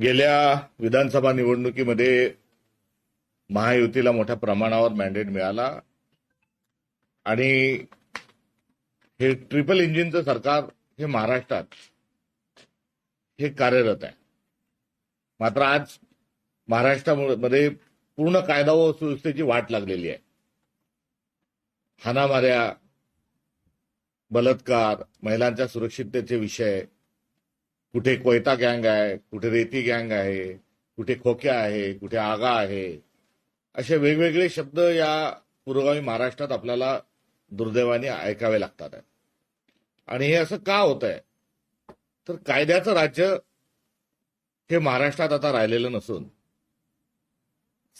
गेल्या विधानसभा निवडणुकीमध्ये महायुतीला मोठ्या प्रमाणावर मॅन्डेट मिळाला. आणि हे ट्रिपल इंजिनचं सरकार हे महाराष्ट्रात हे कार्यरत आहे. मात्र आज महाराष्ट्रामध्ये पूर्ण कायदा व सुव्यवस्थेची वाट लागलेली आहे. हाणामाऱ्या बलात्कार महिलांच्या सुरक्षिततेचे विषय कुठे कोयता गँग आहे कुठे रेती गँग आहे कुठे खोक्या आहे कुठे आगा आहे असे वेगवेगळे शब्द या पुरोगामी महाराष्ट्रात आपल्याला दुर्दैवाने ऐकावे लागतात. आणि हे असं का होत आहे तर कायद्याचं राज्य हे महाराष्ट्रात आता राहिलेलं नसून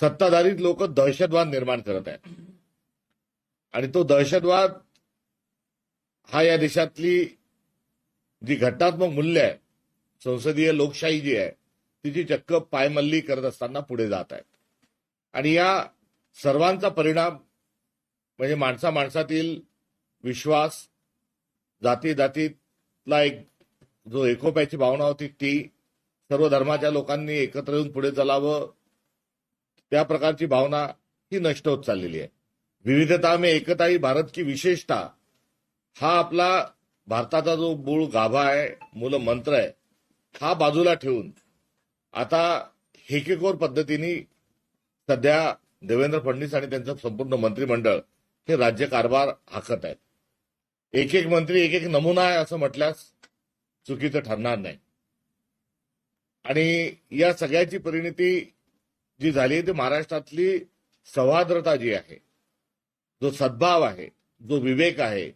सत्ताधारित लोक दहशतवाद निर्माण करत आहेत. आणि तो दहशतवाद हा या देशातली जी घटनात्मक मूल्य आहे संसदीय लोकशाही जी आहे तिची चक्क पायमल्ली करत असताना पुढे जात आहेत. आणि या सर्वांचा परिणाम म्हणजे माणसा माणसातील विश्वास जाती जातीतला एक जो एकोप्याची भावना होती ती सर्व धर्माच्या लोकांनी एकत्र येऊन पुढे चालावं त्या प्रकारची भावना ही नष्ट होत चाललेली आहे. विविधता में एकता ही भारत की विशेषता. हा आपला भारताचा जो मूळ गाभा आहे मूल मंत्र आहे हा बाजूला ठेवून आता हेकेकोर पद्धतीने सध्या देवेंद्र फडणवीस आणि त्यांचं संपूर्ण मंत्रिमंडळ हे राज्य कारभार हाकत आहेत. एक एक मंत्री एक एक नमुना आहे असं म्हटल्यास चुकीचं ठरणार नाही. आणि या सगळ्याची परिणिती जी झाली ती महाराष्ट्रातली सौहार्द्रता जी आहे जो सद्भाव आहे जो विवेक आहे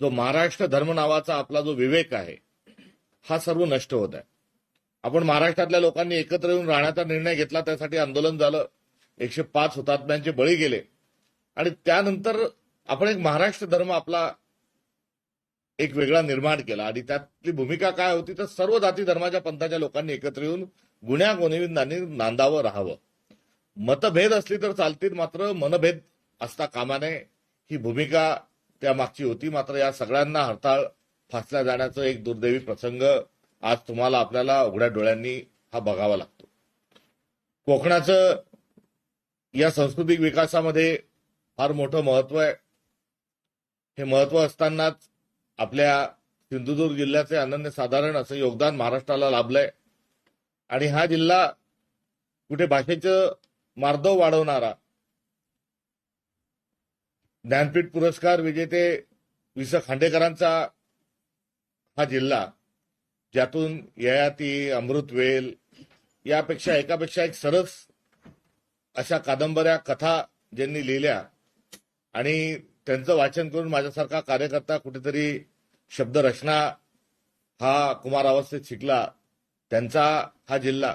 जो महाराष्ट्र धर्म नावाचा आपला जो विवेक आहे हा सर्व नष्ट होत आहे. आपण महाराष्ट्रातल्या लोकांनी एकत्र येऊन राहण्याचा निर्णय घेतला त्यासाठी आंदोलन झालं. एकशे पाच हुतात्म्यांचे बळी गेले. आणि त्यानंतर आपण एक महाराष्ट्र धर्म आपला एक वेगळा निर्माण केला. आणि त्यातली भूमिका काय होती? तर सर्व जाती धर्माच्या पंथाच्या लोकांनी एकत्र येऊन गुन्ह्या गोनिविंदांनी नांदावं राहावं. मतभेद असली तर चालतील मात्र मनभेद असता कामा नये. ही भूमिका त्या मागची होती. मात्र या सगळ्यांना हरताळ फासल्या जाण्याचं एक दुर्दैवी प्रसंग आज तुम्हाला आपल्याला उघड्या डोळ्यांनी हा बघावा लागतो. कोकणाचं या सांस्कृतिक विकासामध्ये फार मोठं महत्त्व आहे. हे महत्त्व असतानाच आपल्या सिंधुदुर्ग जिल्ह्याचे अनन्यसाधारण असं योगदान महाराष्ट्राला लाभलंय. आणि हा जिल्हा कुठे भाषेचं मार्दव वाढवणारा ज्ञानपीठ पुरस्कार विजेते वि स खांडेकरांचा हा जिल्हा ज्यातून ययाती अमृतवेल यापेक्षा एकापेक्षा एक सरस अशा कादंबऱ्या कथा ज्यांनी लिहिल्या आणि त्यांचं वाचन करून माझ्यासारखा कार्यकर्ता कुठेतरी शब्दरचना हा कुमार अवस्थेत शिकला. त्यांचा हा जिल्हा.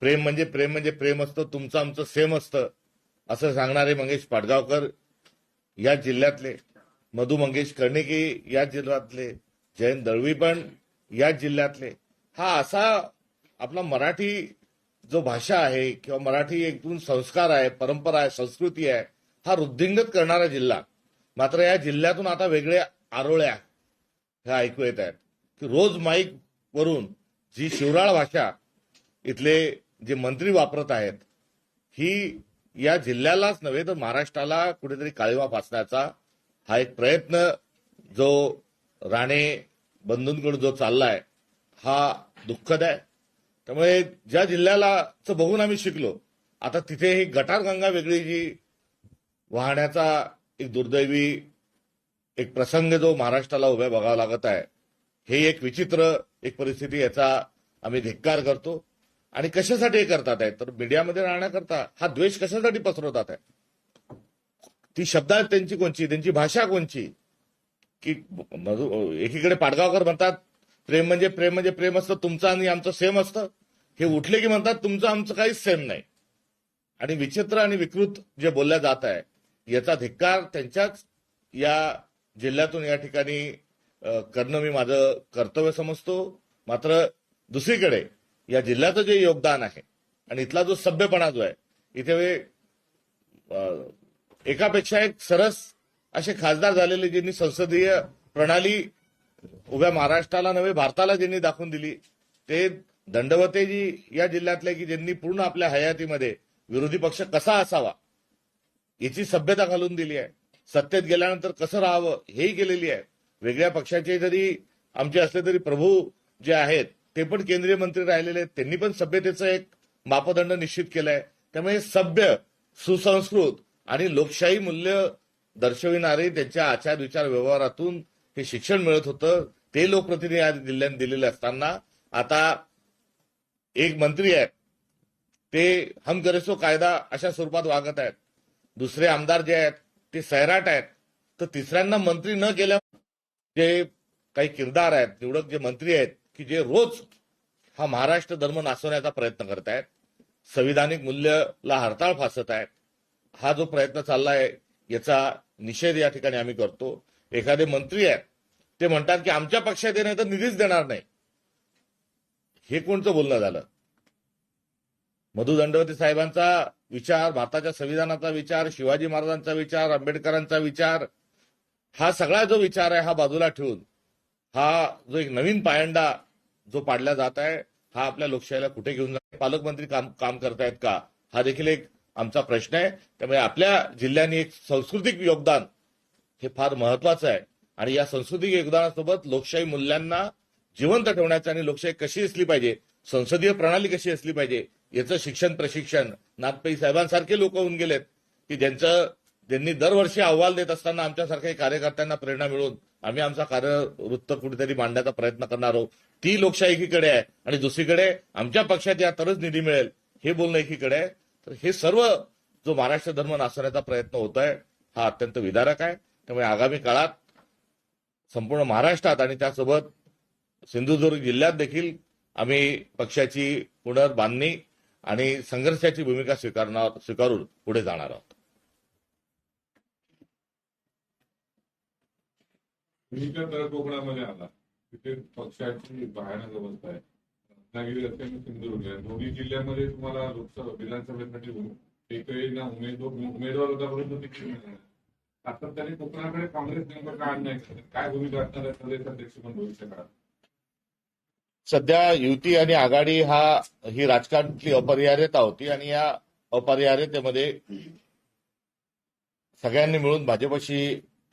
प्रेम म्हणजे प्रेम म्हणजे प्रेम असतं तुमचं आमचं सेम असतं असं सांगणारे मंगेश पाडगावकर या जिल्ह्यातले मधु मंगेश कर्णिकी या जिल्ह्यातले जयंत दळवी पण या जिल्ह्यातले. हा असा आपला मराठी जो भाषा आहे किंवा मराठी एकूण संस्कार आहे परंपरा आहे संस्कृती आहे हा वृद्धिंगत करणारा जिल्हा. मात्र या जिल्ह्यातून आता वेगळ्या आरोळ्या ह्या ऐकू येत आहेत. की रोज माईक वरून जी शिवराळ भाषा इथले जे मंत्री वापरत आहेत ही या जिल्ह्यालाच नव्हे तर महाराष्ट्राला कुठेतरी काळीमा फासण्याचा हा एक प्रयत्न जो राणे बंधूंकडून जो चाललाय हा दुःखद आहे. त्यामुळे ज्या जिल्ह्याला बघून आम्ही शिकलो आता तिथे ही गटारगंगा वेगळी जी वाहण्याचा एक दुर्दैवी एक प्रसंग जो महाराष्ट्राला उभ्या बघावा लागत आहे हे एक विचित्र एक परिस्थिती याचा आम्ही धिक्कार करतो. आणि कशासाठी हे करतात आहे? तर मीडियामध्ये राहण्याकरता हा द्वेष कशासाठी पसरवतात आहे? ती शब्द त्यांची कोणची त्यांची भाषा कोणची? की मधु- एकीकडे पाडगावकर म्हणतात प्रेम म्हणजे प्रेम म्हणजे प्रेम असतं तुमचं आणि आमचं सेम असतं. हे उठले की म्हणतात तुमचं आमचं काहीच सेम नाही. आणि विचित्र आणि विकृत जे बोलल्या जात आहे याचा धिक्कार त्यांच्याच या जिल्ह्यातून या ठिकाणी करणं मी माझं कर्तव्य समजतो. मात्र दुसरीकडे या जिल्ह्याचं जे योगदान आहे आणि इथला जो सभ्यपणा जो आहे इथे एकापेक्षा एक सरस असे खासदार झालेले ज्यांनी संसदीय प्रणाली उभ्या महाराष्ट्राला नव्हे भारताला ज्यांनी दाखवून दिली ते दंडवतेजी या जिल्ह्यातले की ज्यांनी पूर्ण आपल्या हयातीमध्ये विरोधी पक्ष कसा असावा याची सभ्यता घालून दिली आहे. सत्तेत गेल्यानंतर कसं राहावं हेही केलेली आहे. वेगळ्या पक्षाचे जरी आमचे असले तरी प्रभू जे आहेत ते पण केंद्रीय मंत्री राहिलेले आहेत त्यांनी पण सभ्यतेचं एक मापदंड निश्चित केलाय. त्यामुळे सभ्य सुसंस्कृत आणि लोकशाही मूल्य दर्शविणारे त्यांच्या आचार विचार व्यवहारातून हे शिक्षण मिळत होतं. ते लोकप्रतिनिधी आज दिलेले असताना आता एक मंत्री आहेत. ते हम करे कायदा अशा स्वरूपात वागत आहेत. दुसरे आमदार जे आहेत ते सैराट आहेत. तर तिसऱ्यांना मंत्री न केल्या जे काही किरदार आहेत निवडक जे मंत्री आहेत की जे रोज हा महाराष्ट्र धर्म नाचवण्याचा प्रयत्न करत आहेत संविधानिक मूल्यला हरताळ फासत आहेत हा जो प्रयत्न चाललाय याचा निषेध या ठिकाणी आम्ही करतो. एखादे मंत्री आहेत ते म्हणतात की आमच्या पक्षात ये नाही तर निधीच देणार नाही. हे कोणतं बोलणं झालं? मधु दंडवती साहेबांचा विचार भारताच्या संविधानाचा विचार शिवाजी महाराजांचा विचार आंबेडकरांचा विचार हा सगळा जो विचार आहे हा बाजूला ठेवून हा जो एक नवीन पायंडा जो पाडला जात आहे हा आपल्या लोकशाहीला कुठे घेऊन जात? पालकमंत्री काम काम करतायत का? हा देखील एक आमचा प्रश्न आहे. त्यामुळे आपल्या जिल्ह्याने एक सांस्कृतिक योगदान हे फार महत्वाचं आहे. आणि या सांस्कृतिक योगदानासोबत लोकशाही मूल्यांना जिवंत ठेवण्याचं आणि लोकशाही कशी असली पाहिजे संसदीय प्रणाली कशी असली पाहिजे याचं शिक्षण प्रशिक्षण नागपई साहेबांसारखे लोक होऊन गेलेत की ज्यांचं त्यांनी दरवर्षी अहवाल देत असताना आमच्यासारख्या कार्यकर्त्यांना प्रेरणा मिळून आम्ही आमचा कार्यवृत्त कुठेतरी मांडण्याचा प्रयत्न करणार आहोत. ती लोकशाही एकीकडे आहे आणि दुसरीकडे आमच्या पक्षात या तरच निधी मिळेल हे बोलणं एकीकडे आहे. तर हे सर्व जो महाराष्ट्र धर्म नाचवण्याचा प्रयत्न होत आहे हा अत्यंत विदारक आहे. त्यामुळे आगामी काळात संपूर्ण महाराष्ट्रात आणि त्यासोबत सिंधुदुर्ग जिल्ह्यात देखील आम्ही पक्षाची पुनर्बांधणी आणि संघर्षाची भूमिका स्वीकारणार स्वीकारून पुढे जाणार आहोत. कोकणामध्ये आला. तिथे पक्षाची भयानक अवस्था आहे. रत्नागिरी असेल सिंधुदुर्ग आहे. दोन्ही जिल्ह्यामध्ये तुम्हाला लोकसभा विधानसभेसाठी म्हणजे एकही ना उमेदवार उमेदवार होता तिकीट मिळालं. सातत्याने कोकणाकडे काँग्रेस नेमकं काय आणणार काय भूमिका असणार आहे प्रदेश अध्यक्ष म्हणून भविष्य काळात सध्या युती आणि आघाडी हा ही राजकारणातली अपरिहार्यता होती आणि या अपरिहार्यतेमध्ये सगळ्यांनी मिळून भाजपशी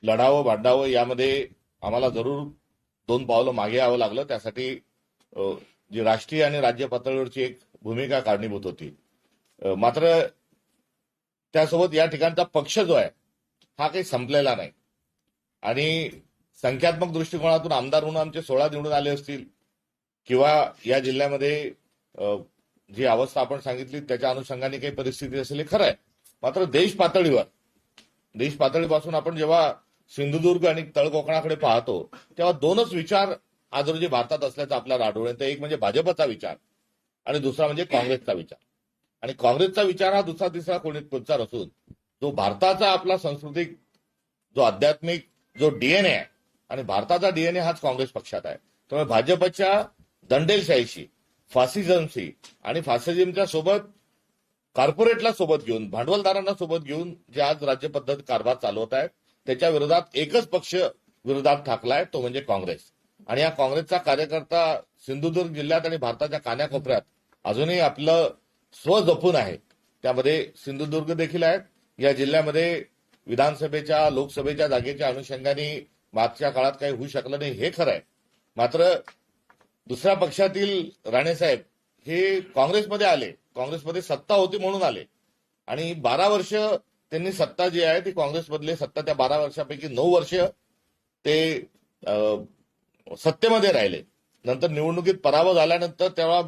लढावं भांडावं यामध्ये आम्हाला जरूर दोन पावलं मागे यावं लागलं त्यासाठी जी राष्ट्रीय आणि राज्य पातळीवरची एक भूमिका कारणीभूत होती. मात्र त्यासोबत या ठिकाणचा पक्ष जो आहे हा काही संपलेला नाही. आणि संख्यात्मक दृष्टिकोनातून आमदार म्हणून आमचे सोळा निवडून आले असतील किंवा या जिल्ह्यामध्ये जी अवस्था आपण सांगितली त्याच्या अनुषंगाने काही परिस्थिती असेल हे खरं आहे. मात्र देश पातळीवर देश पातळीपासून आपण जेव्हा सिंधुदुर्ग आणि तळकोकणाकडे पाहतो तेव्हा दोनच विचार आज रोजी म्हणजे भारतात असल्याचं आपल्याला आढळून येतं एक म्हणजे भाजपचा विचार आणि दुसरा म्हणजे काँग्रेसचा विचार. आणि काँग्रेसचा विचार हा दुसरा तिसरा कोणी विचार असून जो भारताचा आपला सांस्कृतिक जो आध्यात्मिक जो डीएनए आहे आणि भारताचा डीएनए हाच काँग्रेस पक्षात आहे. त्यामुळे भाजपच्या दंडेलशाहीशी फासिझमशी आणि फासिझमच्या सोबत कॉर्पोरेटला सोबत घेऊन भांडवलदारांना सोबत घेऊन जे आज राज्य पद्धत कारभार चालवत आहेत त्याच्या विरोधात एकच पक्ष विरोधात ठाकलाय तो म्हणजे काँग्रेस. आणि या काँग्रेसचा कार्यकर्ता सिंधुदुर्ग जिल्ह्यात आणि भारताच्या कान्याकोपऱ्यात अजूनही आपलं स्व जपून आहे. त्यामध्ये सिंधुदुर्ग देखील आहेत. या जिल्ह्यामध्ये विधानसभेच्या लोकसभेच्या जागेच्या अनुषंगाने मागच्या काळात काही होऊ शकलं नाही. हे खरं आहे. मात्र दुसऱ्या पक्षातील राणेसाहेब हे काँग्रेसमध्ये आले. काँग्रेसमध्ये सत्ता होती म्हणून आले. आणि बारा वर्ष त्यांनी सत्ता जी आहे ती काँग्रेसमधले सत्ता त्या बारा वर्षापैकी नऊ वर्ष ते सत्तेमध्ये राहिले. नंतर निवडणुकीत पराभव झाल्यानंतर तेव्हा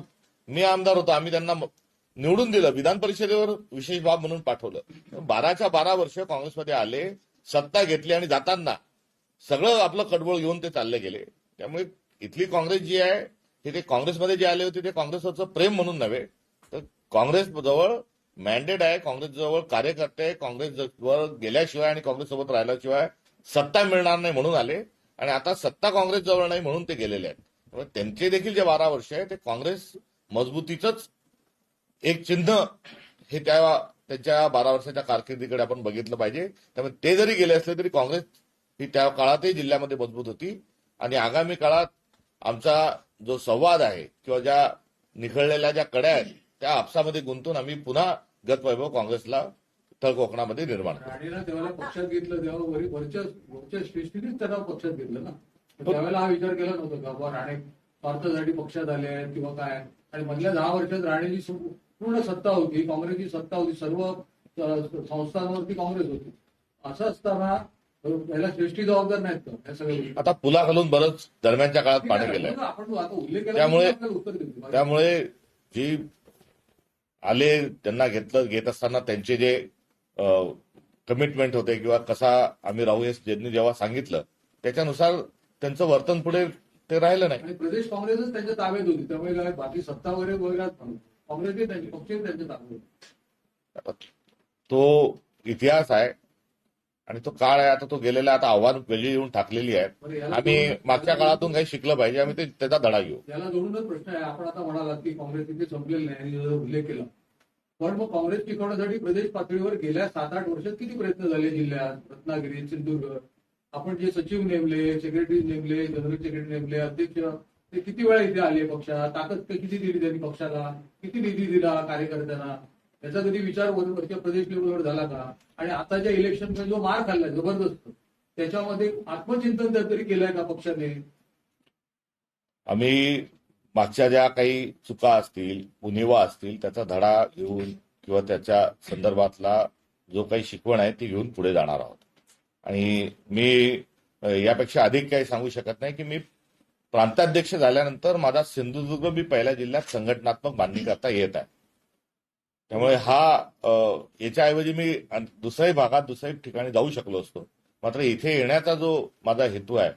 मी आमदार होतो. आम्ही त्यांना निवडून दिलं. विधान परिषदेवर विशेष बाब म्हणून पाठवलं. बाराच्या बारा वर्ष काँग्रेसमध्ये आले सत्ता घेतली आणि जाताना सगळं आपलं कडबळ घेऊन ते चालले गेले. त्यामुळे इथली काँग्रेस जी आहे हे ते काँग्रेसमध्ये जे आले होते ते काँग्रेसवरचं प्रेम म्हणून नव्हे तर काँग्रेस जवळ मॅन्डेट आहे काँग्रेस जवळ कार्यकर्ते काँग्रेस वर गेल्याशिवाय आणि काँग्रेससोबत राहिल्याशिवाय सत्ता मिळणार नाही म्हणून आले. आणि आता सत्ता काँग्रेस जवळ नाही म्हणून ते गेलेले आहेत. त्यामुळे त्यांचे देखील जे बारा वर्ष आहे ते काँग्रेस मजबूतीचंच एक चिन्ह हे त्या त्यांच्या बारा वर्षाच्या कारकिर्दीकडे आपण बघितलं पाहिजे. त्यामुळे ते जरी गेले असले तरी काँग्रेस ही त्या काळातही जिल्ह्यामध्ये मजबूत होती. आणि आगामी काळात आमचा जो संवाद आहे किंवा ज्या निखळलेल्या ज्या कड्या आहेत त्या आपसामध्ये गुंतून आम्ही पुन्हा गतवैभव काँग्रेसला तळ कोकणामध्ये निर्माण राणेला त्यावेळेला पक्षात घेतलं तेव्हा वरी वरच्या वरच्या श्रेष्ठीनेच त्यांना पक्षात घेतलं ना. त्यावेळेला हा विचार केला नव्हता का बुवा राणे स्वार्थासाठी पक्षात आले आहेत किंवा काय आणि मधल्या दहा वर्षात राणेची पूर्ण सत्ता होती काँग्रेसची सत्ता होती सर्व संस्थांवरती काँग्रेस होती. असं असताना याला श्रेष्ठी जबाबदार नाहीत का या सगळ्या गोष्टी? आता पुला घालून बरंच दरम्यानच्या काळात पाणी गेलंय. आपण आता उल्लेख केला त्यामुळे- उत्तर. त्यामुळे जी आले त्यांना घेतलं घेत असताना त्यांचे जे कमिटमेंट होते किंवा कसा आम्ही राहू हे ज्यांनी जेव्हा सांगितलं त्याच्यानुसार त्यांचं वर्तन पुढे ते राहिलं नाही. प्रदेश काँग्रेसच त्यांच्या ताब्यात होती त्यामुळे बाकी सत्ता वगैरे त्यांच्या ताब्यात आता तो इतिहास आहे आणि तो काळ आहे. आता तो गेलेला आहे. आता आव्हान वेगळी येऊन टाकलेली याला आम्ही मागच्या काळातून काही शिकलं पाहिजे. आम्ही ते त्याचा धडा घेऊ. याला जोडूनच प्रश्न आहे. आपण आता म्हणालात की काँग्रेस इथे संपलेलं नाही. उल्लेख केला. पण मग काँग्रेस टिकवण्यासाठी प्रदेश पातळीवर गेल्या सात आठ वर्षात किती प्रयत्न झाले जिल्ह्यात? रत्नागिरी सिंधुदुर्ग. आपण जे सचिव नेमले सेक्रेटरी नेमले जनरल सेक्रेटरी नेमले अध्यक्ष ते किती वेळा इथे आले पक्षात ताकद किती दिली त्यांनी पक्षाला? किती निधी दिला कार्यकर्त्यांना? याचा कधी विचार प्रदेश लेवलवर झाला का? आणि आताच्या इलेक्शन जो मार खाल्लाय जबरदस्त त्याच्यामध्ये आत्मचिंतन तरी केलंय का पक्षाने? आम्ही मागच्या ज्या काही चुका असतील उणिवा असतील त्याचा धडा घेऊन किंवा त्याच्या संदर्भातला जो काही शिकवण आहे ती घेऊन पुढे जाणार आहोत. आणि मी यापेक्षा अधिक काही सांगू शकत नाही की मी प्रांताध्यक्ष झाल्यानंतर माझा सिंधुदुर्ग मी पहिल्या जिल्ह्यात संघटनात्मक बांधणी करता येत आहे. त्यामुळे हा याच्याऐवजी मी दुसऱ्याही भागात दुसऱ्याही ठिकाणी जाऊ शकलो असतो. मात्र इथे येण्याचा जो माझा हेतू आहे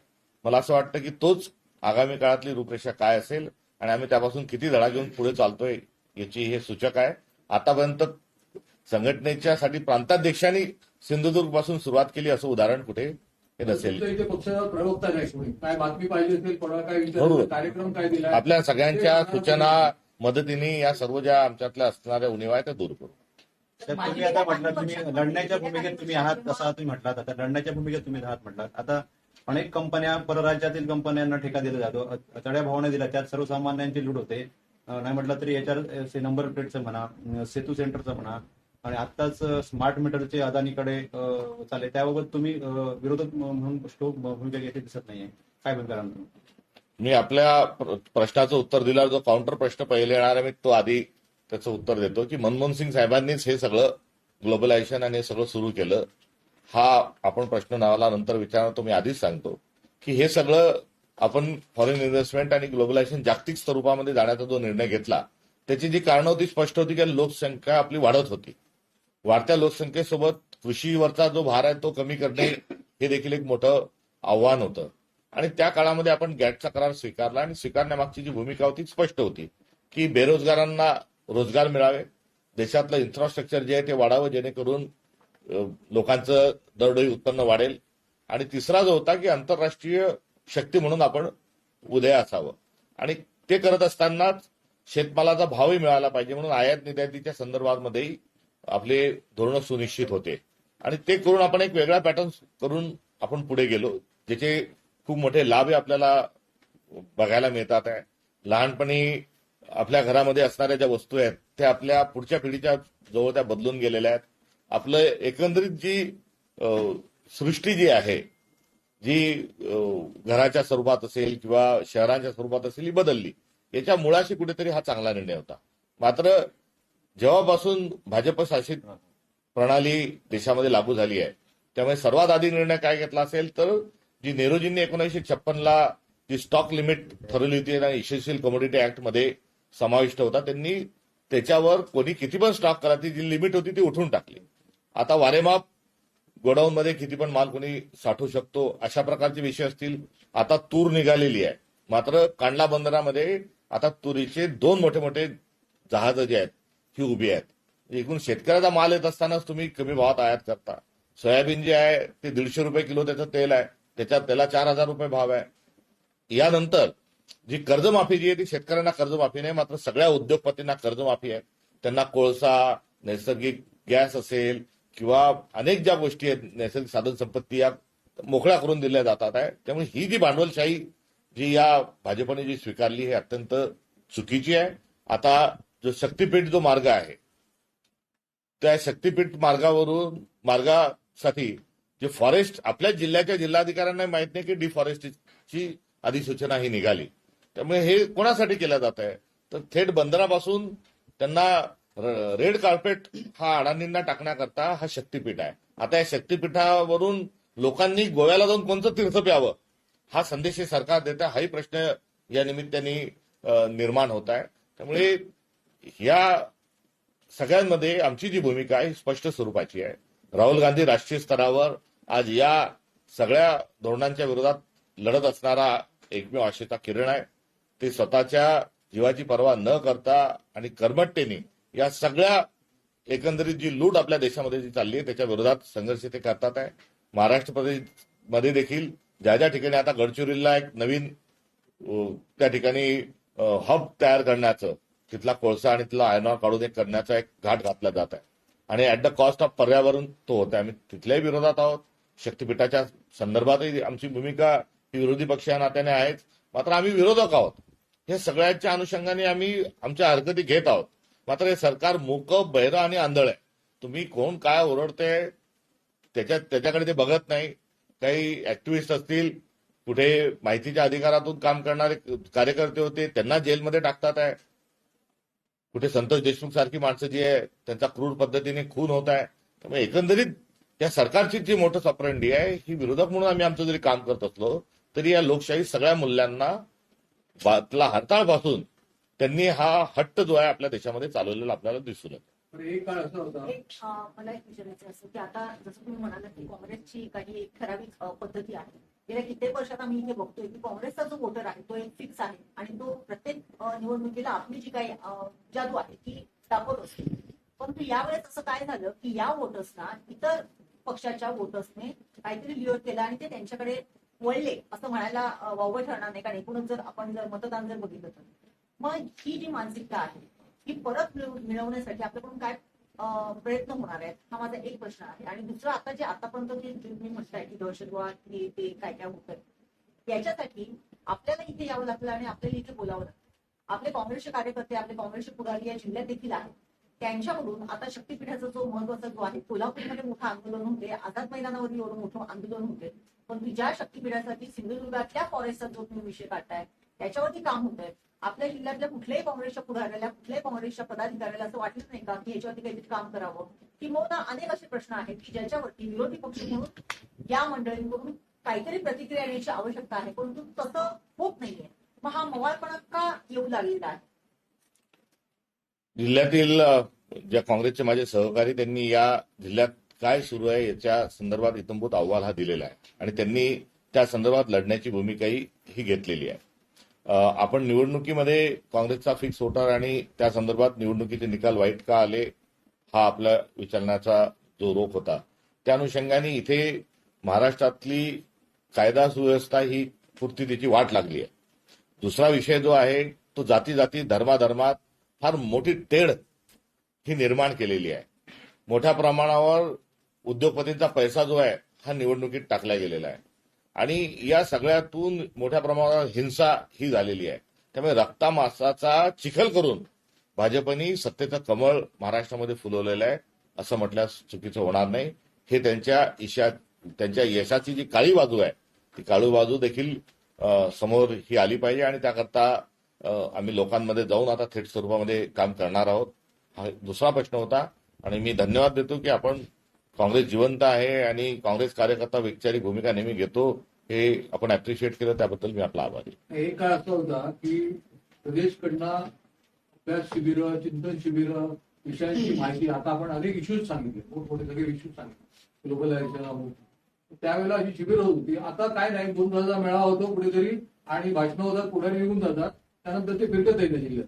मला असं वाटतं की तोच आगामी काळातली रूपरेषा काय असेल आणि आम्ही त्यापासून किती धडा घेऊन पुढे चालतोय याची हे सूचक आहे. आतापर्यंत संघटनेच्या साठी प्रांताध्यक्षांनी सिंधुदुर्गपासून सुरुवात केली असं उदाहरण कुठे? हे नसेल. तुमच्या इथे पक्षाचा प्रवक्ता नाही कोणी काय बातमी पाहिजे असेल कोणाला काय बरोबर. विचार कार्यक्रम काय दिला आपल्या सगळ्यांच्या सूचना मदतीने या सर्व ज्या आमच्यातल्या असणाऱ्या उणिवा आहेत त्या दूर करू. तर तुम्ही आता म्हटलं तुम्ही लढण्याच्या भूमिकेत तुम्ही आहात तसा तुम्ही म्हटलात आता. लढण्याच्या भूमिकेत तुम्ही आहात म्हटलात आता अनेक कंपन्या परराज्यातील कंपन्यांना ठेका दिला जातो. चढ्या भावाने दिला. त्यात सर्वसामान्यांची लूट होते. नाही म्हटलं तरी याच्यावर नंबर प्लेटचं म्हणा सेतू सेंटरचं म्हणा आणि आत्ताच स्मार्ट मीटरचे अदानीकडे चालले. त्याबाबत तुम्ही विरोधक म्हणून स्टोक भूमिका घेतली दिसत नाहीये. काय भूमिका मी आपल्या प्रश्नाचं उत्तर दिल्यावर जो काउंटर प्रश्न पहिले येणार आहे मी तो आधी त्याचं उत्तर देतो की मनमोहन सिंग साहेबांनीच हे सगळं ग्लोबलायझेशन आणि हे सगळं सुरू केलं. हा आपण प्रश्न नावाला नंतर विचारणार तो मी आधीच सांगतो. की हे सगळं आपण फॉरेन इन्व्हेस्टमेंट आणि ग्लोबलायझेशन जागतिक स्वरूपामध्ये जाण्याचा जो निर्णय घेतला त्याची जी कारणं होती स्पष्ट होती की लोकसंख्या आपली वाढत होती. वाढत्या लोकसंख्येसोबत कृषीवरचा जो भार आहे तो कमी करणे हे देखील एक मोठं आव्हान होतं. आणि त्या काळामध्ये आपण गॅटचा करार स्वीकारला आणि स्वीकारण्यामागची जी भूमिका होती स्पष्ट होती की बेरोजगारांना रोजगार मिळावे देशातलं इन्फ्रास्ट्रक्चर जे आहे ते वाढावं जेणेकरून लोकांचं दरडोई उत्पन्न वाढेल. आणि तिसरा जो होता की आंतरराष्ट्रीय शक्ती म्हणून आपण उदय असावं. आणि ते करत असतानाच शेतमालाचा भावही मिळाला पाहिजे म्हणून आयात निर्यातीच्या संदर्भामध्येही आपले धोरणं सुनिश्चित होते. आणि ते करून आपण एक वेगळा पॅटर्न करून आपण पुढे गेलो ज्याचे खूप मोठे लाभही आपल्याला बघायला मिळतात आहे. लहानपणी आपल्या घरामध्ये असणाऱ्या ज्या वस्तू आहेत त्या आपल्या पुढच्या पिढीच्या जवळ त्या बदलून गेलेल्या आहेत. आपलं एकंदरीत जी सृष्टी जी आहे जी घराच्या स्वरूपात असेल किंवा शहरांच्या स्वरूपात असेल ही बदलली. याच्या मुळाशी कुठेतरी हा चांगला निर्णय होता. मात्र जेव्हापासून भाजप शासित प्रणाली देशामध्ये लागू झाली आहे त्यामुळे सर्वात आधी निर्णय काय घेतला असेल तर जी नेहरूजींनी एकोणीसशे छप्पनला जी स्टॉक लिमिट ठरवली होती आणि इशेशियल कमोडिटी ऍक्टमध्ये समाविष्ट होता त्यांनी त्याच्यावर कोणी किती पण स्टॉक करायची जी लिमिट होती ती उठून टाकली. आता वारेमाप गोडाऊनमध्ये किती पण माल कोणी साठवू शकतो अशा प्रकारचे विषय असतील. आता तूर निघालेली आहे. मात्र कांडला बंदरामध्ये आता तुरीचे दोन मोठे मोठे जहाज जे आहेत ही उभी आहेत. एकूण शेतकऱ्याचा माल येत असतानाच तुम्ही कमी भावात आयात करता. सोयाबीन जे आहे ते दीडशे रुपये किलो त्याचं तेल आहे. त्याच्यात त्याला चार हजार रुपये भाव आहे. यानंतर जी कर्जमाफी जी आहे ती शेतकऱ्यांना कर्जमाफी नाही मात्र सगळ्या उद्योगपतींना कर्जमाफी आहे. त्यांना कोळसा नैसर्गिक गॅस असेल किंवा अनेक ज्या गोष्टी आहेत नैसर्गिक साधन संपत्ती या मोकळ्या करून दिल्या जातात आहे. त्यामुळे ही जी भांडवलशाही जी या भाजपने जी स्वीकारली हे अत्यंत चुकीची आहे. आता जो शक्तीपीठ जो मार्ग आहे त्या शक्तीपीठ मार्गावरून मार्गासाठी जे फॉरेस्ट आपल्या जिल्ह्याच्या जिल्हाधिकाऱ्यांना माहीत नाही की डिफॉरेस्टची अधिसूचना ही निघाली. त्यामुळे हे कोणासाठी केलं जात आहे? तर थेट बंदरापासून त्यांना रेड कार्पेट हा अडाणींना टाकण्याकरता हा शक्तीपीठ आहे. आता या शक्तीपीठावरून लोकांनी गोव्याला जाऊन कोणतं तीर्थ प्यावं? हा संदेश हे सरकार देतं. हाही प्रश्न या निमित्ताने निर्माण होत आहे. त्यामुळे या सगळ्यांमध्ये आमची जी भूमिका आहे स्पष्ट स्वरूपाची आहे. राहुल गांधी राष्ट्रीय स्तरावर आज या सगळ्या धोरणांच्या विरोधात लढत असणारा एकमेव आशेचा किरण आहे. ते स्वतःच्या जीवाची पर्वा न करता आणि कर्मठतेने या सगळ्या एकंदरीत जी लूट आपल्या देशामध्ये जी चालली आहे त्याच्या विरोधात संघर्ष ते करतात आहे. महाराष्ट्र प्रदेशमध्ये देखील ज्या ज्या ठिकाणी आता गडचिरोलीला एक नवीन त्या ठिकाणी हब तयार करण्याचं तिथला कोळसा आणि तिथला आयनॉर काढून एक करण्याचा एक घाट घातला जात आहे. आणि ऍट द कॉस्ट ऑफ पर्यावरण तो होत आहे. आम्ही तिथल्याही विरोधात आहोत. शक्तीपीठाच्या संदर्भातही आमची भूमिका ही विरोधी पक्ष या नात्याने आहेच. मात्र आम्ही विरोधक आहोत. हे सगळ्यांच्या अनुषंगाने आम्ही आमच्या हरकती घेत आहोत. मात्र हे सरकार मूक बहिरं आणि आंधळ आहे. तुम्ही कोण काय ओरडते त्याच्या त्याच्याकडे ते बघत नाही. काही ऍक्टिव्हिस्ट असतील कुठे माहितीच्या अधिकारातून काम करणारे कार्यकर्ते होते त्यांना जेलमध्ये टाकतात आहे. कुठे संतोष देशमुख सारखी माणसं जी आहे त्यांचा क्रूर पद्धतीने खून होत आहे. त्यामुळे एकंदरीत त्या सरकारची जी मोठं सप्रंडी आहे ही विरोधक म्हणून आम्ही आमचं जरी काम करत असलो तरी या लोकशाही सगळ्या मूल्यांना बातला हरताळपासून त्यांनी हा हट्ट जो आहे आपल्या देशामध्ये चालवलेला आपल्याला दिसून येतो. पण एक काळ असा होता. एक अं, मला एक विचारायचं असं की आता जसं तुम्ही म्हणालात की काँग्रेसची काही एक ठराविक पद्धती आहे. गेल्या कित्येक वर्षात आम्ही इथे बघतोय की काँग्रेसचा जो वोटर आहे तो एक फिक्स आहे आणि तो प्रत्येक निवडणुकीला आपली जी काही जादू आहे ती दाखवत असते. परंतु यावेळेस असं काय झालं की या वोटर्सना इतर पक्षाच्या वोटर्सने काहीतरी लिओर केलं आणि ते त्यांच्याकडे वळले असं म्हणायला अं, वावगं ठरणार नाही. कारण एकूणच जर आपण जर मतदान जर बघितलं तर. मग ही जी मानसिकता आहे ही परत मिळवण्यासाठी आपल्याकडून काय प्रयत्न होणार आहेत हा माझा एक प्रश्न आहे. आणि दुसरं आता जे आतापर्यंत मी म्हटलंय की दहशतवाद हे ते काय काय होत याच्यासाठी आपल्याला इथे यावं लागलं आणि आपल्याला इथे बोलावं लागतं आपले काँग्रेसचे कार्यकर्ते आपले काँग्रेसचे पुढारी या जिल्ह्यात देखील आहेत. त्यांच्याकडून आता शक्तीपीठाचा जो महत्त्वाचा जो आहे कोल्हापूरमध्ये मोठं आंदोलन होते आझाद मैदानावरती एवढं मोठं आंदोलन होते. पण ज्या शक्तीपीठासाठी सिंधुदुर्गातल्या फॉरेस्टचा जो तुम्ही विषय काढताय त्याच्यावरती काम होत आहे आपल्या जिल्ह्यातल्या कुठल्याही काँग्रेसच्या पुढाऱ्याला कुठल्याही काँग्रेसच्या पदाधिकाऱ्याला असं वाटलं नाही का की याच्यावरती काहीतरी काम करावं? किंवा अनेक असे प्रश्न आहेत की ज्याच्यावरती विरोधी पक्ष म्हणून या मंडळींकडून काहीतरी प्रतिक्रिया येण्याची आवश्यकता आहे परंतु तसं होत नाहीये. मग हा मवाळपणा का येऊ लागलेला आहे? जिल्ह्यातील ज्या काँग्रेसचे माझे सहकारी त्यांनी या जिल्ह्यात काय सुरू आहे याच्या संदर्भात इतंभूत अहवाल हा दिलेला आहे. आणि त्यांनी त्या संदर्भात लढण्याची भूमिकाही ही घेतलेली आहे. आपण निवडणुकीमध्ये काँग्रेसचा फिक्स होणार आणि त्या संदर्भात निवडणुकीचे निकाल वाईट का आले हा आपला विचारण्याचा जो रोख होता. त्या अनुषंगाने इथे महाराष्ट्रातली कायदा सुव्यवस्था ही पूर्तीची वाट लागली आहे. दुसरा विषय जो आहे तो जाती जाती धर्माधर्मात फार मोठी तेढ ही निर्माण केलेली आहे. मोठ्या प्रमाणावर उद्योगपतींचा पैसा जो आहे हा निवडणुकीत टाकला गेलेला आहे. आणि या सगळ्यातून मोठ्या प्रमाणावर हिंसा ही झालेली आहे. त्यामुळे रक्तामासाचा चिखल करून भाजपनी सत्तेचं कमळ महाराष्ट्रामध्ये फुलवलेलं आहे असं म्हटल्यास चुकीचं होणार नाही. हे त्यांच्या इशा त्यांच्या यशाची जी काळी बाजू आहे ती काळी बाजू देखील समोर ही आली पाहिजे आणि त्याकरता आम्ही लोकांमध्ये जाऊन आता थेट स्वरूपामध्ये काम करणार आहोत. हा दुसरा प्रश्न होता आणि मी धन्यवाद देतो की आपण काँग्रेस जिवंत आहे आणि काँग्रेस कार्यकर्ता वैचारिक भूमिका नेहमी घेतो हे आपण अप्रिशिएट केलं त्याबद्दल मी आपला आभारी एक काळ असा होता की प्रदेशकडनं अभ्यास शिबिर चिंतन शिबिर विषयांची माहिती आता आपण अनेक इश्यूज सांगितले मोठमोठे सगळे इश्यूज सांगितले ग्लोबलायझेशन त्यावेळेला अशी शिबिर होती आता काय नाही दोन तासाचा मेळावा होतो कुठेतरी आणि भाषणं होतात पुढे निघून जातात त्यानंतर ते फिरकत येते जिल्ह्यात.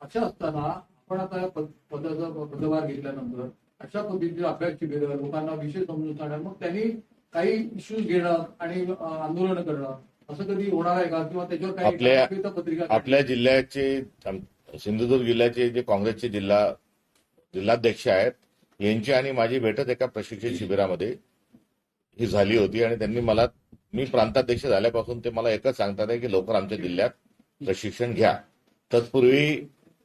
अशा असताना आपण आता पद- पदाचा पदभार घेतल्यानंतर अशा पद्धतीचे अभ्यास शिबिरं लोकांना विषय समजून सांगणं मग त्यांनी काही इश्यूज घेणं आणि आंदोलन करणं असं कधी होणार आहे का? किंवा त्याच्यावर काही पत्रिका? आपल्या जिल्ह्याचे सिंधुदुर्ग जिल्ह्याचे जे काँग्रेसचे जिल्हा जिल्हाध्यक्ष आहेत यांची आणि माझी भेटच एका प्रशिक्षण शिबिरामध्ये ही झाली होती आणि त्यांनी मला मी प्रांताध्यक्ष झाल्यापासून ते मला एकच सांगतात आहे की लवकर आमच्या जिल्ह्यात प्रशिक्षण घ्या. तत्पूर्वी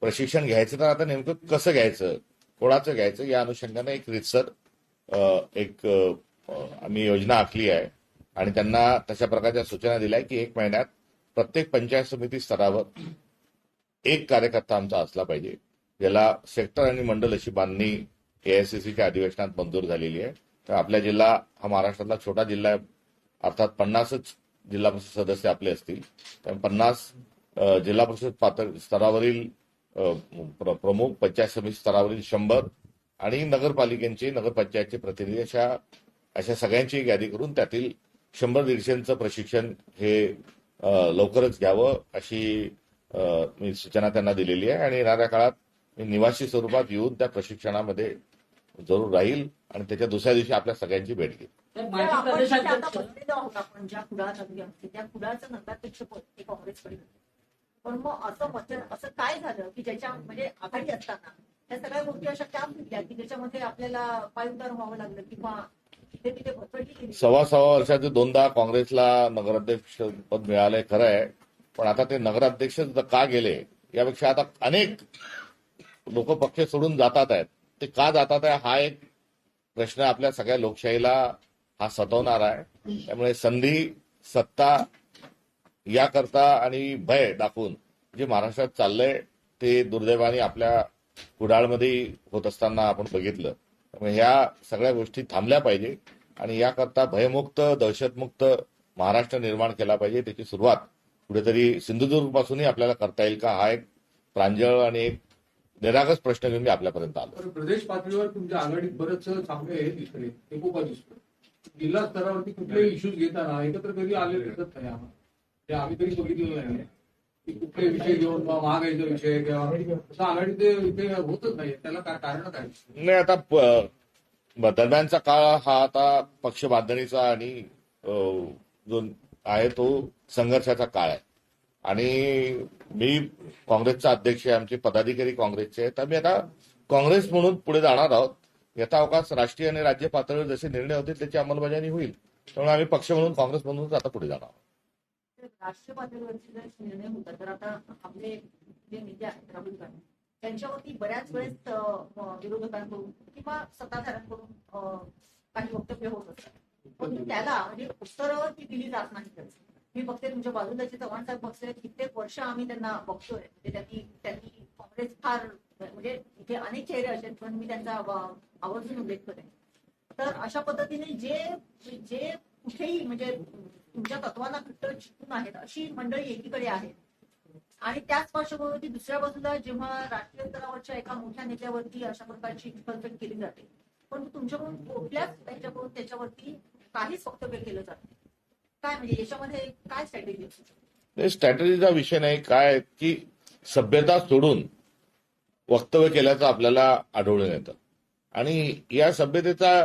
प्रशिक्षण घ्यायचं तर आता नेमकं कसं घ्यायचं? कोणाचं घ्यायचं? या अनुषंगाने एक रितसर एक आम्ही योजना आखली आहे. आणि त्यांना तशा प्रकारच्या सूचना दिल्या की एक महिन्यात प्रत्येक पंचायत समिती स्तरावर एक कार्यकर्ता आमचा असला पाहिजे. ज्याला सेक्टर आणि मंडल अशी बांधणी एआयसीसीच्या अधिवेशनात मंजूर झालेली आहे. तर आपला जिल्हा हा महाराष्ट्रातला छोटा जिल्हा आहे. अर्थात पन्नासच जिल्हा परिषद सदस्य आपले असतील. तर पन्नास जिल्हा परिषद पातळी स्तरावरील प्र- प्रमुख पंचायत समिती स्तरावरील शंभर आणि नगरपालिकेचे नगरपंचायतचे प्रतिनिधी अशा अशा सगळ्यांची यादी करून त्यातील शंभर दीडशेचं प्रशिक्षण हे लवकरच घ्यावं अशी मी सूचना त्यांना दिलेली आहे आणि येणाऱ्या काळात मी निवासी स्वरूपात येऊन त्या प्रशिक्षणामध्ये जरूर राहील आणि त्याच्या दुसऱ्या दिवशी आपल्या सगळ्यांची भेट घेईल आपण ज्या कुडाळ तालुक्यामध्ये त्या कुडाळचं हे काँग्रेसकडे. पण मग असं वचन असं काय झालं की ज्याच्या म्हणजे आघाडी असताना त्या सगळ्या गोष्टी अशा त्या फिरल्या की ज्याच्यामध्ये आपल्याला पायउतार व्हावं लागलं किंवा सव्वा सव्वा वर्षाचे दोनदा काँग्रेसला नगराध्यक्ष पद मिळालंय खरं आहे पण आता ते नगराध्यक्ष का गेले? यापेक्षा आता अनेक लोक पक्ष सोडून जातात आहेत. ते का जातात आहे? हा एक प्रश्न आपल्या सगळ्या लोकशाहीला हा सतवणार आहे. त्यामुळे संधी सत्ता याकरता आणि भय दाखवून जे महाराष्ट्रात चाललंय ते दुर्दैवाने आपल्या कुडाळमध्ये होत असताना आपण बघितलं. त्यामुळे ह्या सगळ्या गोष्टी थांबल्या पाहिजे आणि याकरता भयमुक्त दहशतमुक्त महाराष्ट्र निर्माण केला पाहिजे. त्याची सुरुवात कुठेतरी सिंधुदुर्ग पासूनही आपल्याला करता येईल का? हा एक प्रांजळ आणि एक निरागस प्रश्न घेऊन मी आपल्यापर्यंत आलो. प्रदेश पातळीवर तुमच्या आघाडीत बरंच चांगले हे दिसले ते खूप दिसतो जिल्हा स्तरावरती कुठलेही इश्यूज घेताना एकत्र कधी आले दिसत नाही आम्हाला आम्ही तरी बघितलेलं नाही की कुठले विषय घेऊन महागाईचा विषय किंवा तसं आघाडी ते होतच नाही. त्याला काय कारण काय? नाही आता दरम्यानचा काळ हा आता पक्ष बांधणीचा आणि जो आहे तो संघर्षाचा काळ आहे. आणि मी काँग्रेसचा अध्यक्ष आहे आमचे पदाधिकारी काँग्रेसचे आहेत. आम्ही आता काँग्रेस म्हणून पुढे जाणार आहोत. यथा अवकाश राष्ट्रीय आणि राज्य पातळीवर जसे निर्णय होतील त्याची अंमलबजावणी होईल. त्यामुळे आम्ही पक्ष म्हणून काँग्रेस म्हणूनच आता पुढे जाणार आहोत. राष्ट्रीय पातळीवरचे जर निर्णय होतात तर आता आपले जे नेते आहेत राहुल गांधी त्यांच्यावरती बऱ्याच वेळेस विरोधकांकडून किंवा सत्ताधाऱ्यांकडून काही वक्तव्य होत असतात. पण त्याला म्हणजे उत्तरं ती दिली जात नाही त्याचं. मी बघते तुमच्या बाजूला जे चव्हाण साहेब बसले कित्येक वर्ष आम्ही त्यांना बघतोय. म्हणजे त्यांनी त्यांनी काँग्रेस फार म्हणजे इथे अनेक चेहरे असे पण मी त्यांचा आवर्जून उल्लेख करेन. तर अशा पद्धतीने जे जे कुठेही म्हणजे तुमच्या तत्वांना घट्ट चिकून आहेत अशी मंडळी एकीकडे आहेत आणि त्याच पार्श्वभूमीवरती दुसऱ्या बाजूला जेव्हा राष्ट्रीय स्तरावरच्या एका मोठ्या नेत्यावरती अशा प्रकारची चिखलफेक केली जाते. पण तुमच्याकडून कुठल्याच त्यांच्याकडून त्याच्यावरती काहीच वक्तव्य केलं जात काय म्हणजे याच्यामध्ये काय स्ट्रॅटेजी स्ट्रॅटेजीचा विषय नाही. काय की सभ्यता सोडून वक्तव्य केल्याचं आपल्याला आढळून येतं. आणि या सभ्यतेचा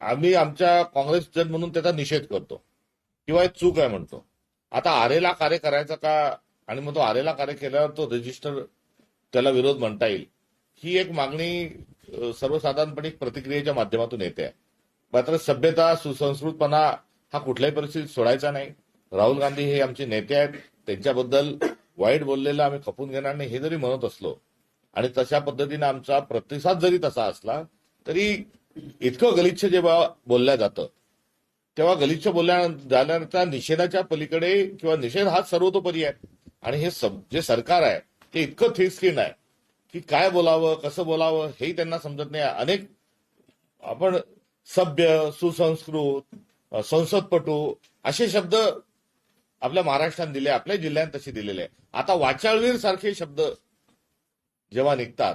आम्ही आमच्या काँग्रेस जन म्हणून त्याचा निषेध करतो. किंवा एक चूक आहे म्हणतो. आता आरेला कार्य करायचं का? आणि मग तो आरेला कार्य केल्यावर तो रजिस्टर त्याला विरोध म्हणता येईल. ही एक मागणी सर्वसाधारणपणे प्रतिक्रियेच्या माध्यमातून येते. आहे मात्र सभ्यता सुसंस्कृतपणा हा कुठल्याही परिस्थितीत सोडायचा नाही. राहुल गांधी हे आमचे नेते आहेत. त्यांच्याबद्दल वाईट बोललेलं आम्ही खपून घेणार नाही हे जरी म्हणत असलो आणि तशा पद्धतीने आमचा प्रतिसाद जरी तसा असला तरी इतकं गलिच्छ जेव्हा बोलल्या जातं तेव्हा गलिच्छ बोलल्या जाण्याच्या निषेधाच्या पलीकडे किंवा निषेध हा सर्वतोपरी आहे. आणि हे जे सरकार आहे ते इतकं थिक आहे की काय बोलावं कसं बोलावं हेही त्यांना समजत नाही. अनेक आपण सभ्य सुसंस्कृत संसदपटू असे शब्द आपल्या महाराष्ट्रात दिले आपल्या जिल्ह्यात तसे दिलेले आहे आता वाचाळवीर सारखे शब्द जेव्हा निघतात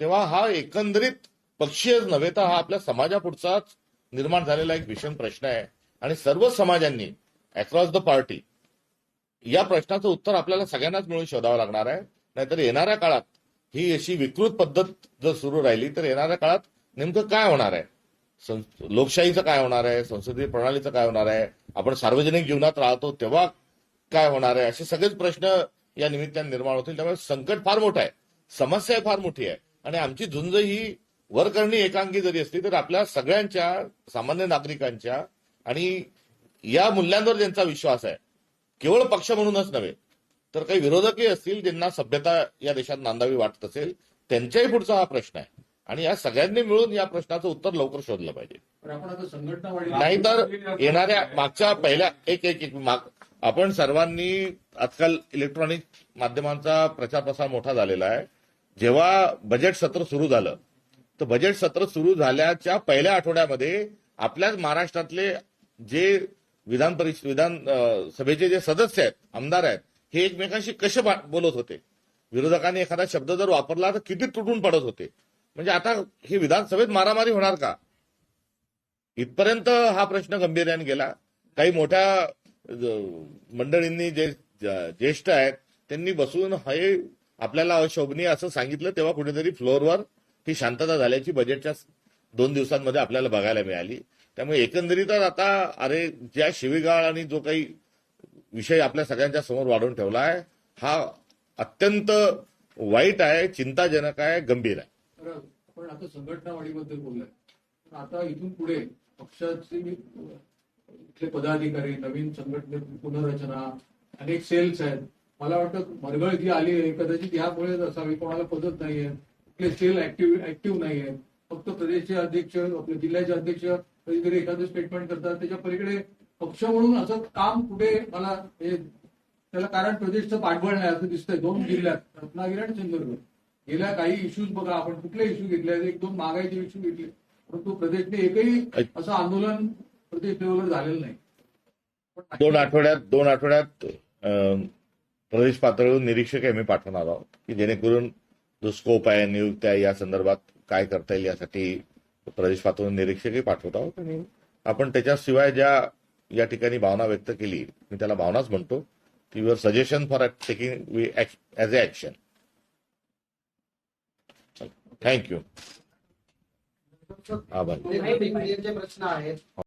तेव्हा हा एकंदरीत पक्षीयच नव्हे तर हा आपल्या समाजापुढचाच निर्माण झालेला एक भीषण प्रश्न आहे. आणि सर्व समाजांनी अक्रॉस द पार्टी या प्रश्नाचं उत्तर आपल्याला सगळ्यांनाच मिळून शोधावं लागणार आहे. नाहीतर येणाऱ्या काळात ही अशी विकृत पद्धत जर सुरू राहिली तर येणाऱ्या काळात नेमकं काय होणार आहे? लोकशाहीचं काय होणार आहे? संसदीय प्रणालीचं काय होणार आहे? आपण सार्वजनिक जीवनात राहतो तेव्हा काय होणार आहे? असे सगळेच प्रश्न या निमित्ताने निर्माण होतील. त्यामुळे संकट फार मोठं आहे. समस्या फार मोठी आहे. आणि आमची झुंज ही वरकरणी एकांगी जरी असली तर आपल्या सगळ्यांच्या सामान्य नागरिकांच्या आणि या मूल्यांवर ज्यांचा विश्वास आहे केवळ पक्ष म्हणूनच नव्हे तर काही विरोधकही असतील ज्यांना सभ्यता या देशात नांदावी वाटत असेल त्यांच्याही पुढचा हा प्रश्न आहे. आणि या सगळ्यांनी मिळून या प्रश्नाचं उत्तर लवकर शोधलं पाहिजे. नाहीतर येणाऱ्या मागच्या पहिल्या एक एक एक माग आपण सर्वांनी आजकाल इलेक्ट्रॉनिक माध्यमांचा प्रचार प्रसार मोठा झालेला आहे. जेव्हा बजेट सत्र सुरू झालं तर बजेट सत्र सुरू झाल्याच्या पहिल्या आठवड्यामध्ये आपल्याच महाराष्ट्रातले जे विधान परिषद विधान सभेचे जे सदस्य आहेत आमदार आहेत हे एकमेकांशी कसे बोलत होते? विरोधकांनी एखादा शब्द जर वापरला तर किती तुटून पडत होते? म्हणजे आता हे विधानसभेत मारामारी होणार का? इथपर्यंत हा प्रश्न गंभीर्याने गेला. काही मोठ्या मंडळींनी जे ज्येष्ठ आहेत त्यांनी बसून हे आपल्याला अशोभनीय असं सांगितलं तेव्हा कुठेतरी फ्लोअरवर ही शांतता झाल्याची बजेटच्या दोन दिवसांमध्ये आपल्याला बघायला मिळाली. त्यामुळे एकंदरीतच आता अरे ज्या शिवीगाळ आणि जो काही विषय आपल्या सगळ्यांच्या समोर वाढवून ठेवला आहे हा अत्यंत वाईट आहे चिंताजनक आहे गंभीर आहे. आपण आता संघटनावाढीबद्दल बोललाय आता इथून पुढे पक्षाचे इथले पदाधिकारी नवीन संघटने पुनर्रचना अनेक सेल्स आहेत. मला वाटतं मरगळ जी आली आहे कदाचित यामुळेच असावी कोणाला पदत नाहीये कुठले सेल ऍक्टिव्ह ऍक्टिव्ह नाहीये फक्त प्रदेशचे अध्यक्ष आपले जिल्ह्याचे अध्यक्ष कधीतरी एखादं स्टेटमेंट करतात. त्याच्या पलीकडे पक्ष म्हणून असं काम कुठे मला हे त्याला कारण प्रदेशचं पाठबळ नाही असं दिसतंय. दोन जिल्ह्यात रत्नागिरी आणि सिंधुदुर्ग. गेल्या काही इश्यूज बघा आपण कुठले इश्यू घेतले एक दोन महागाईचे इश्यू घेतले. परंतु प्रदेशने एकही असं आंदोलन प्रदेश लेवलवर झालेलं नाही. दोन आठवड्यात दोन आठवड्यात प्रदेश पातळीवर निरीक्षक आम्ही पाठवणार आहोत की जेणेकरून जो स्कोप आहे नियुक्त्या आहे या संदर्भात काय करता येईल यासाठी प्रदेश पातळीवर निरीक्षकही पाठवत आहोत. आणि आपण त्याच्याशिवाय ज्या या ठिकाणी भावना व्यक्त केली मी त्याला भावनाच म्हणतो ती your suggestion for taking as a action thank you आभार. काही प्रश्न आहेत